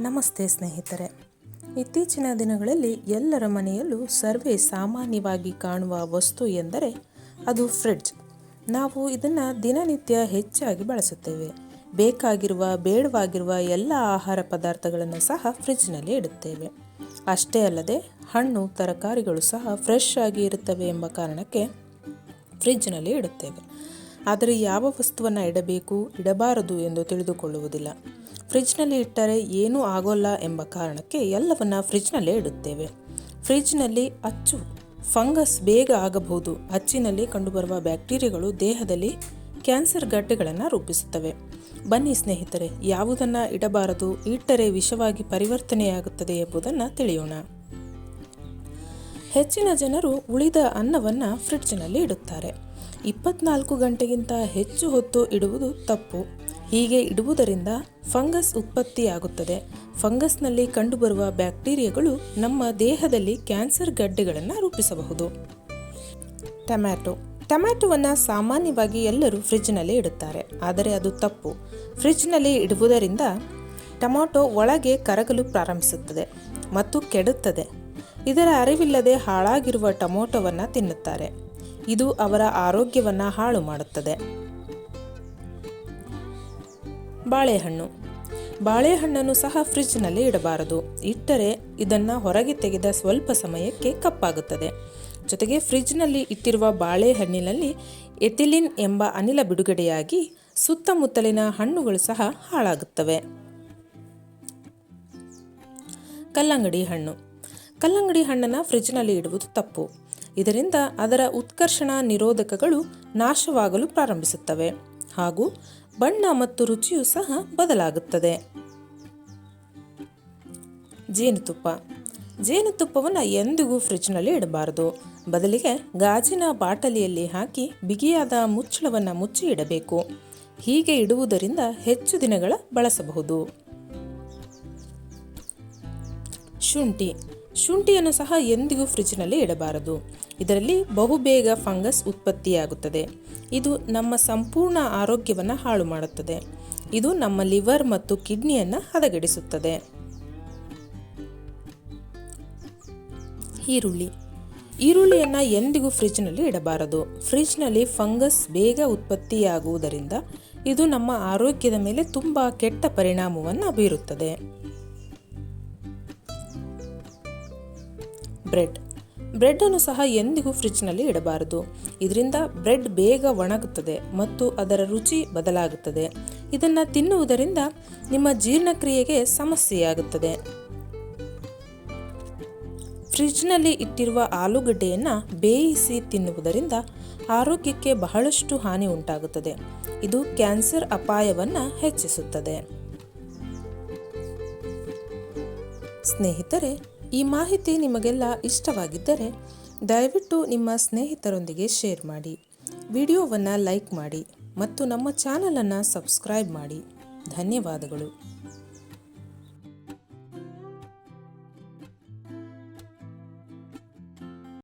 ನಮಸ್ತೆ ಸ್ನೇಹಿತರೆ. ಇತ್ತೀಚಿನ ದಿನಗಳಲ್ಲಿ ಎಲ್ಲರ ಮನೆಯಲ್ಲೂ ಸರ್ವೇ ಸಾಮಾನ್ಯವಾಗಿ ಕಾಣುವ ವಸ್ತು ಎಂದರೆ ಅದು ಫ್ರಿಡ್ಜ್. ನಾವು ಇದನ್ನು ದಿನನಿತ್ಯ ಹೆಚ್ಚಾಗಿ ಬಳಸುತ್ತೇವೆ. ಬೇಕಾಗಿರುವ, ಬೇಡವಾಗಿರುವ ಎಲ್ಲ ಆಹಾರ ಪದಾರ್ಥಗಳನ್ನು ಸಹ ಫ್ರಿಡ್ಜ್ನಲ್ಲಿ ಇಡುತ್ತೇವೆ. ಅಷ್ಟೇ ಅಲ್ಲದೆ ಹಣ್ಣು, ತರಕಾರಿಗಳು ಸಹ ಫ್ರೆಶ್ ಆಗಿ ಇರುತ್ತವೆ ಎಂಬ ಕಾರಣಕ್ಕೆ ಫ್ರಿಡ್ಜ್ನಲ್ಲಿ ಇಡುತ್ತೇವೆ. ಆದರೆ ಯಾವ ವಸ್ತುವನ್ನು ಇಡಬೇಕು, ಇಡಬಾರದು ಎಂದು ತಿಳಿದುಕೊಳ್ಳುವುದಿಲ್ಲ. ಫ್ರಿಜ್ನಲ್ಲಿ ಇಟ್ಟರೆ ಏನೂ ಆಗೋಲ್ಲ ಎಂಬ ಕಾರಣಕ್ಕೆ ಎಲ್ಲವನ್ನ ಫ್ರಿಜ್ನಲ್ಲೇ ಇಡುತ್ತೇವೆ. ಫ್ರಿಡ್ಜ್ನಲ್ಲಿ ಅಚ್ಚು, ಫಂಗಸ್ ಬೇಗ ಆಗಬಹುದು. ಅಚ್ಚಿನಲ್ಲಿ ಕಂಡುಬರುವ ಬ್ಯಾಕ್ಟೀರಿಯಾಗಳು ದೇಹದಲ್ಲಿ ಕ್ಯಾನ್ಸರ್ ಗಡ್ಡೆಗಳನ್ನು ರೂಪಿಸುತ್ತವೆ. ಬನ್ನಿ ಸ್ನೇಹಿತರೆ, ಯಾವುದನ್ನು ಇಡಬಾರದು, ಇಟ್ಟರೆ ವಿಷವಾಗಿ ಪರಿವರ್ತನೆಯಾಗುತ್ತದೆ ಎಂಬುದನ್ನು ತಿಳಿಯೋಣ. ಹೆಚ್ಚಿನ ಜನರು ಉಳಿದ ಅನ್ನವನ್ನು ಫ್ರಿಡ್ಜ್ನಲ್ಲಿ ಇಡುತ್ತಾರೆ. ಇಪ್ಪತ್ನಾಲ್ಕು ಗಂಟೆಗಿಂತ ಹೆಚ್ಚು ಹೊತ್ತು ಇಡುವುದು ತಪ್ಪು. ಹೀಗೆ ಇಡುವುದರಿಂದ ಫಂಗಸ್ ಉತ್ಪತ್ತಿಯಾಗುತ್ತದೆ. ಫಂಗಸ್ನಲ್ಲಿ ಕಂಡುಬರುವ ಬ್ಯಾಕ್ಟೀರಿಯಾಗಳು ನಮ್ಮ ದೇಹದಲ್ಲಿ ಕ್ಯಾನ್ಸರ್ ಗಡ್ಡೆಗಳನ್ನು ರೂಪಿಸಬಹುದು. ಟೊಮ್ಯಾಟೊ. ಟೊಮ್ಯಾಟೊವನ್ನು ಸಾಮಾನ್ಯವಾಗಿ ಎಲ್ಲರೂ ಫ್ರಿಜ್ನಲ್ಲಿ ಇಡುತ್ತಾರೆ. ಆದರೆ ಅದು ತಪ್ಪು. ಫ್ರಿಜ್ನಲ್ಲಿ ಇಡುವುದರಿಂದ ಟೊಮ್ಯಾಟೊ ಒಳಗೆ ಕರಗಲು ಪ್ರಾರಂಭಿಸುತ್ತದೆ ಮತ್ತು ಕೆಡುತ್ತದೆ. ಇದರ ಅರಿವಿಲ್ಲದೆ ಹಾಳಾಗಿರುವ ಟೊಮೊಟೊವನ್ನು ತಿನ್ನುತ್ತಾರೆ. ಇದು ಅವರ ಆರೋಗ್ಯವನ್ನು ಹಾಳು ಮಾಡುತ್ತದೆ. ಬಾಳೆಹಣ್ಣು. ಬಾಳೆಹಣ್ಣನ್ನು ಸಹ ಫ್ರಿಜ್ನಲ್ಲಿ ಇಡಬಾರದು. ಇಟ್ಟರೆ ಇದನ್ನು ಹೊರಗೆ ತೆಗೆದ ಸ್ವಲ್ಪ ಸಮಯಕ್ಕೆ ಕಪ್ಪಾಗುತ್ತದೆ. ಜೊತೆಗೆ ಫ್ರಿಜ್ನಲ್ಲಿ ಇಟ್ಟಿರುವ ಬಾಳೆಹಣ್ಣಿನಲ್ಲಿ ಎಥಿಲಿನ್ ಎಂಬ ಅನಿಲ ಬಿಡುಗಡೆಯಾಗಿ ಸುತ್ತಮುತ್ತಲಿನ ಹಣ್ಣುಗಳು ಸಹ ಹಾಳಾಗುತ್ತವೆ. ಕಲ್ಲಂಗಡಿ ಹಣ್ಣು. ಕಲ್ಲಂಗಡಿ ಹಣ್ಣನ್ನು ಫ್ರಿಜ್ನಲ್ಲಿ ಇಡುವುದು ತಪ್ಪು. ಇದರಿಂದ ಅದರ ಉತ್ಕರ್ಷಣ ನಿರೋಧಕಗಳು ನಾಶವಾಗಲು ಪ್ರಾರಂಭಿಸುತ್ತವೆ ಹಾಗೂ ಬಣ್ಣ ಮತ್ತು ರುಚಿಯೂ ಸಹ ಬದಲಾಗುತ್ತದೆ. ಜೇನುತುಪ್ಪ. ಜೇನುತುಪ್ಪವನ್ನು ಎಂದಿಗೂ ಫ್ರಿಜ್ನಲ್ಲಿ ಇಡಬಾರದು. ಬದಲಿಗೆ ಗಾಜಿನ ಬಾಟಲಿಯಲ್ಲಿ ಹಾಕಿ ಬಿಗಿಯಾದ ಮುಚ್ಚಳವನ್ನು ಮುಚ್ಚಿ ಇಡಬೇಕು. ಹೀಗೆ ಇಡುವುದರಿಂದ ಹೆಚ್ಚು ದಿನಗಳ ಬಳಸಬಹುದು. ಶುಂಠಿ. ಶುಂಠಿಯನ್ನು ಸಹ ಎಂದಿಗೂ ಫ್ರಿಜ್ನಲ್ಲಿ ಇಡಬಾರದು. ಇದರಲ್ಲಿ ಬಹುಬೇಗ ಫಂಗಸ್ ಉತ್ಪತ್ತಿಯಾಗುತ್ತದೆ. ಇದು ನಮ್ಮ ಸಂಪೂರ್ಣ ಆರೋಗ್ಯವನ್ನು ಹಾಳು ಮಾಡುತ್ತದೆ. ಇದು ನಮ್ಮ ಲಿವರ್ ಮತ್ತು ಕಿಡ್ನಿಯನ್ನು ಹದಗೆಡಿಸುತ್ತದೆ. ಈರುಳ್ಳಿ. ಈರುಳ್ಳಿಯನ್ನು ಎಂದಿಗೂ ಫ್ರಿಜ್ನಲ್ಲಿ ಇಡಬಾರದು. ಫ್ರಿಜ್ನಲ್ಲಿ ಫಂಗಸ್ ಬೇಗ ಉತ್ಪತ್ತಿಯಾಗುವುದರಿಂದ ಇದು ನಮ್ಮ ಆರೋಗ್ಯದ ಮೇಲೆ ತುಂಬ ಕೆಟ್ಟ ಪರಿಣಾಮವನ್ನು ಬೀರುತ್ತದೆ. ಬ್ರೆಡ್. ಬ್ರೆಡ್ಡನ್ನು ಸಹ ಎಂದಿಗೂ ಫ್ರಿಡ್ಜ್ನಲ್ಲಿ ಇಡಬಾರದು. ಇದರಿಂದ ಬ್ರೆಡ್ ಬೇಗ ಒಣಗುತ್ತದೆ ಮತ್ತು ಅದರ ರುಚಿ ಬದಲಾಗುತ್ತದೆ. ಇದನ್ನು ತಿನ್ನುವುದರಿಂದ ನಿಮ್ಮ ಜೀರ್ಣಕ್ರಿಯೆಗೆ ಸಮಸ್ಯೆಯಾಗುತ್ತದೆ. ಫ್ರಿಜ್ನಲ್ಲಿ ಇಟ್ಟಿರುವ ಆಲೂಗಡ್ಡೆಯನ್ನು ಬೇಯಿಸಿ ತಿನ್ನುವುದರಿಂದ ಆರೋಗ್ಯಕ್ಕೆ ಬಹಳಷ್ಟು ಹಾನಿ ಉಂಟಾಗುತ್ತದೆ. ಇದು ಕ್ಯಾನ್ಸರ್ ಅಪಾಯವನ್ನು ಹೆಚ್ಚಿಸುತ್ತದೆ. ಸ್ನೇಹಿತರೆ ಈ ಮಾಹಿತಿ ನಿಮಗೆಲ್ಲ ಇಷ್ಟವಾಗಿದ್ದರೆ ದಯವಿಟ್ಟು ನಿಮ್ಮ ಸ್ನೇಹಿತರೊಂದಿಗೆ ಶೇರ್ ಮಾಡಿ. ವಿಡಿಯೋವನ್ನು ಲೈಕ್ ಮಾಡಿ ಮತ್ತು ನಮ್ಮ ಚಾನಲನ್ನು ಸಬ್ಸ್ಕ್ರೈಬ್ ಮಾಡಿ. ಧನ್ಯವಾದಗಳು.